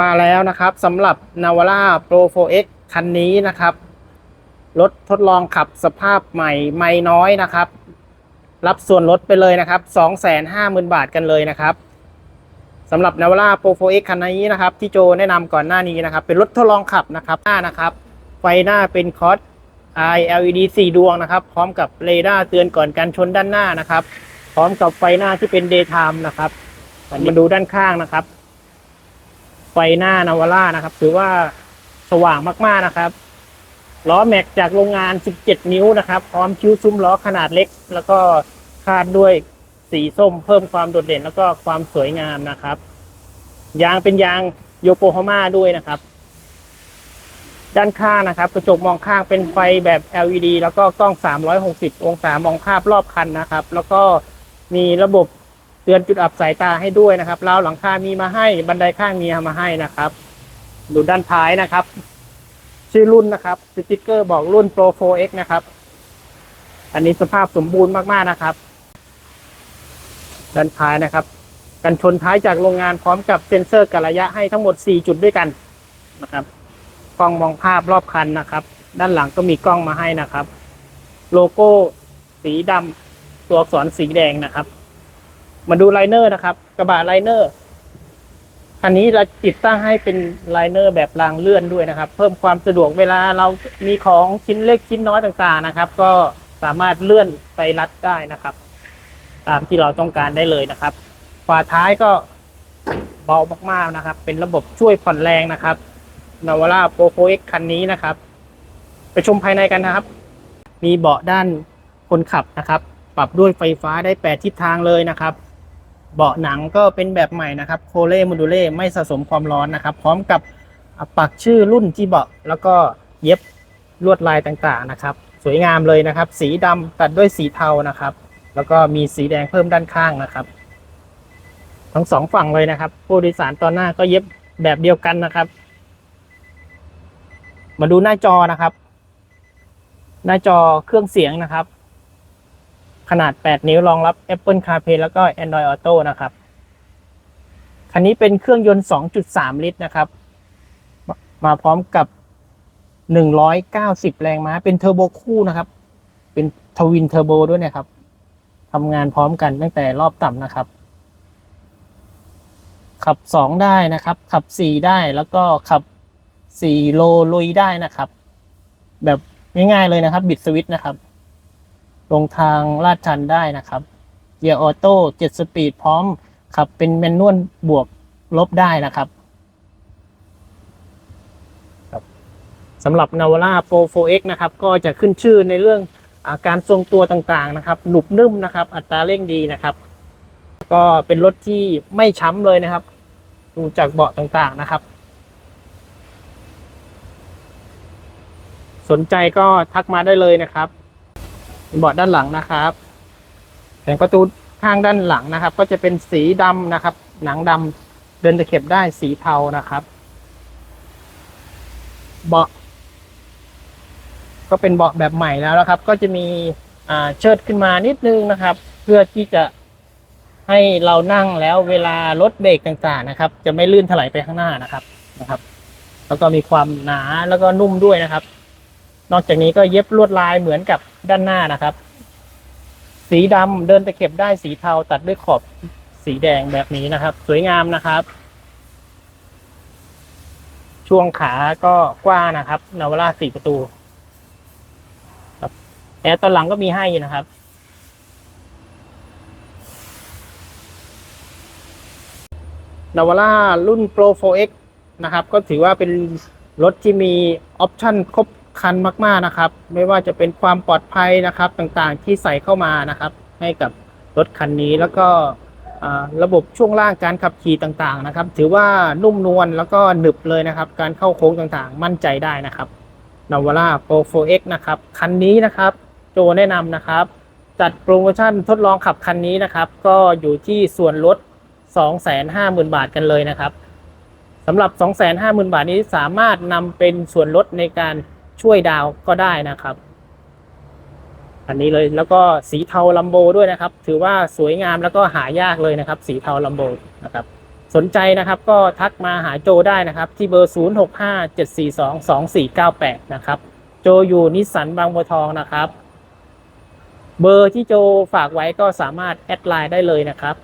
มาแล้วนะครับสำหรับ Navara Pro 4X คันนี้นะครับ รถทดลองขับสภาพใหม่ไม่น้อยนะครับ รับส่วนลดไปเลยนะครับ250,000 บาทกันเลยนะครับสำหรับ Navara Pro 4X คันนี้นะครับ ที่โจแนะนำก่อนหน้านี้นะครับ เป็นรถทดลองขับนะครับหน้านะครับ ไฟหน้าเป็นคอส ILED 4 ดวงนะครับ พร้อมกับเรดาร์เตือนก่อนการชนด้านหน้านะครับ พร้อมกับไฟหน้าที่เป็น daytime นะครับมาดูด้านข้างนะครับ ไฟหน้านาวาร่านะครับ ถือว่าสว่างมากๆนะครับล้อแม็กจากโรงงาน 17 นิ้วนะครับ พร้อมคิ้วซุ้มล้อขนาดเล็ก แล้วก็คาดด้วยสีส้มเพิ่มความโดดเด่น แล้วก็ความสวยงามนะครับ ยางเป็นยางโยโกฮาม่าด้วยนะครับ ด้านข้างนะครับ กระจกมองข้างเป็นไฟแบบ LED แล้วก็กล้อง 360 องศามองภาพรอบคันนะครับ แล้วก็มีระบบ ตือนจุดอับสายตาให้ด้วยนะครับราวหลังคามีมาให้บันไดข้างมีมาให้นะครับดูด้านท้ายนะครับ ชื่อรุ่นนะครับ สติกเกอร์บอกรุ่น Pro 4X นะครับ อันนี้สภาพสมบูรณ์มากๆนะครับ ด้านท้ายนะครับ กันชนท้ายจากโรงงานพร้อมกับเซ็นเซอร์กระยะให้ทั้งหมด 4 จุดด้วยกันนะครับกล้องมองภาพรอบคันนะครับ ด้านหลังก็มีกล้องมาให้นะครับ โลโก้สีดำตัวอักษรสีแดงนะครับ มาดูไลเนอร์นะครับ กระบะไลเนอร์คันนี้เราติดตั้งให้เป็นไลเนอร์แบบรางเลื่อนด้วยนะครับ เพิ่มความสะดวกเวลาเรามีของชิ้นเล็กชิ้นน้อยต่างๆนะครับ ก็สามารถเลื่อนไปรัดได้นะครับ ตามที่เราต้องการได้เลยนะครับฝาท้ายก็เบามากๆนะครับ เป็นระบบช่วยผ่อนแรงนะครับนาวาร่าโปรโ X คันนี้นะครับ ไปชมภายในกันนะครับ มีเบาะด้านคนขับนะครับ ปรับด้วยไฟฟ้าได้ 8 ทิศทางเลยนะครับ เบาะหนังก็เป็นแบบใหม่นะครับโคเล่โมดูเล่ไม่สะสมความร้อนนะครับ พร้อมกับปักชื่อรุ่นที่เบาะแล้วก็เย็บลวดลายต่างๆนะครับ สวยงามเลยนะครับ สีดำตัดด้วยสีเทานะครับ แล้วก็มีสีแดงเพิ่มด้านข้างนะครับ ทั้งสองฝั่งเลยนะครับ ผู้โดยสารตอนหน้าก็เย็บแบบเดียวกันนะครับ มาดูหน้าจอนะครับ หน้าจอเครื่องเสียงนะครับ ขนาด 8 นิ้วรองรับ Apple CarPlay แล้วก็ Android Auto นะครับ คันนี้เป็นเครื่องยนต์ 2.3 ลิตรนะครับ มาพร้อมกับ 190 แรงม้า เป็นเทอร์โบคู่นะครับ เป็นทวินเทอร์โบด้วยนะครับทำงานพร้อมกันตั้งแต่รอบต่ำนะครับ ขับ 2 ได้นะครับ ขับ 4 ได้แล้วก็ขับ 4 โลลุยได้นะครับ แบบง่ายๆเลยนะครับ บิดสวิตช์นะครับ ลงทางลาดชันได้นะครับเกียร์ออโต้7สปีดพร้อมขับเป็นแมนนวลบวกลบได้นะครับครับสำหรับ Navara Pro 4X นะครับ ก็จะขึ้นชื่อในเรื่องอาการทรงตัวต่างๆนะครับ หนุบนุ่มนะครับ อัตราเร่งดีนะครับ ก็เป็นรถที่ไม่ช้ำเลยนะครับ ดูจากเบาะต่างๆนะครับ สนใจก็ทักมาได้เลยนะครับ เบาะด้านหลังนะครับแผงประตูข้างด้านหลังนะครับ ก็จะเป็นสีดำนะครับ หนังดำเดินตะเข็บได้สีเทานะครับเบาะก็เป็นเบาะแบบใหม่แล้วนะครับ ก็จะมีเชิดขึ้นมานิดนึงนะครับ เพื่อที่จะให้เรานั่งแล้วเวลารถเบรกต่างๆนะครับ จะไม่ลื่นถลายไปข้างหน้านะครับนะครับ แล้วก็มีความหนาแล้วก็นุ่มด้วยนะครับ นอกจากนี้ก็เย็บลวดลายเหมือนกับด้านหน้านะครับ สีดำเดินตะเข็บได้สีเทาตัดด้วยขอบสีแดงแบบนี้นะครับ สวยงามนะครับ ช่วงขาก็กว้างนะครับนาวาร่าสี่ประตูครับแอร์ตอนหลังก็มีให้นะครับนาวาร่ารุ่น Pro 4X นะครับ ก็ถือว่าเป็นรถที่มีออปชั่นครบ ครันมากๆนะครับ ไม่ว่าจะเป็นความปลอดภัยนะครับต่างๆ ที่ใส่เข้ามานะครับ ให้กับรถคันนี้แล้วก็ระบบช่วงล่างการขับขี่ต่างๆนะครับ ถือว่านุ่มนวลแล้วก็หนึบเลยนะครับ การเข้าโค้งต่างๆ มั่นใจได้นะครับนาวาร่า Pro 4X นะครับ คันนี้นะครับ โจแนะนำนะครับ จัดโปรโมชั่นทดลองขับคันนี้นะครับ ก็อยู่ที่ส่วนลด 250,000 บาทกันเลยนะครับสำหรับ 250,000 บาทนี้สามารถนำเป็นส่วนลดในการ ช่วยดาวก็ได้นะครับ อันนี้เลยแล้วก็สีเทาลัมโบด้วยนะครับ ถือว่าสวยงามแล้วก็หายากเลยนะครับ สีเทาลัมโบนะครับ สนใจนะครับก็ทักมาหาโจได้นะครับ ที่เบอร์ 0657422498 นะครับ โจอยู่นิสสันบางบัวทองนะครับ เบอร์ที่โจฝากไว้ก็สามารถแอดไลน์ได้เลยนะครับ